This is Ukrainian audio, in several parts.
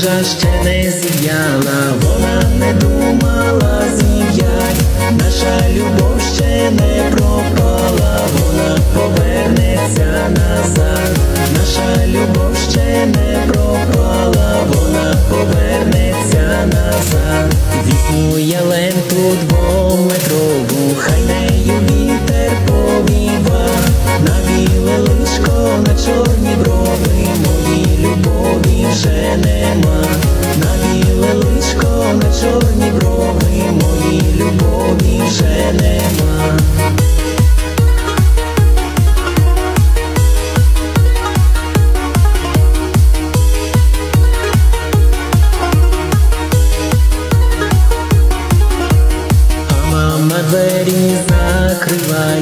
Ружа ще не зів'яла,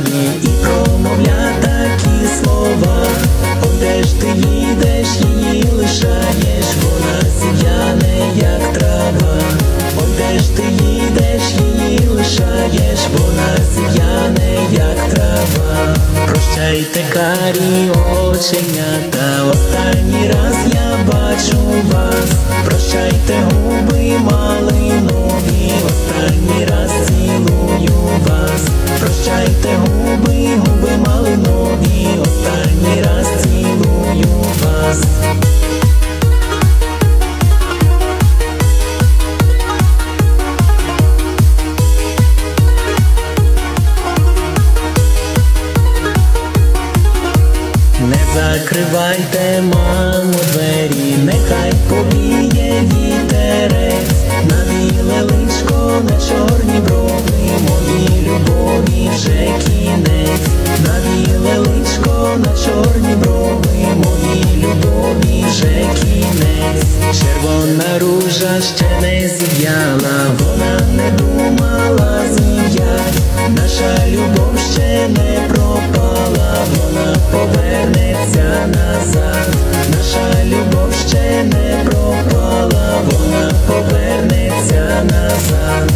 закриває і промовля такі слова. Ой, де ж ти їдеш, її лишаєш, вона зів'яне, як трава. Ой, де ж ти їдеш, її лишаєш, вона зів'яне, як трава. Прощайте, карі оченята, останній Закривайте, мамо, двері, нехай повіє вітерець, на біле личко, на чорні брови, мої любові вже кінець, на біле личко, на чорні брови, мої любові вже кінець, червона ружа ще не зів'яла, вона не думала зів'ять, наша любов ще не пропала, вона пове повернеться назад, наша любов ще не пропала, вона повернеться назад.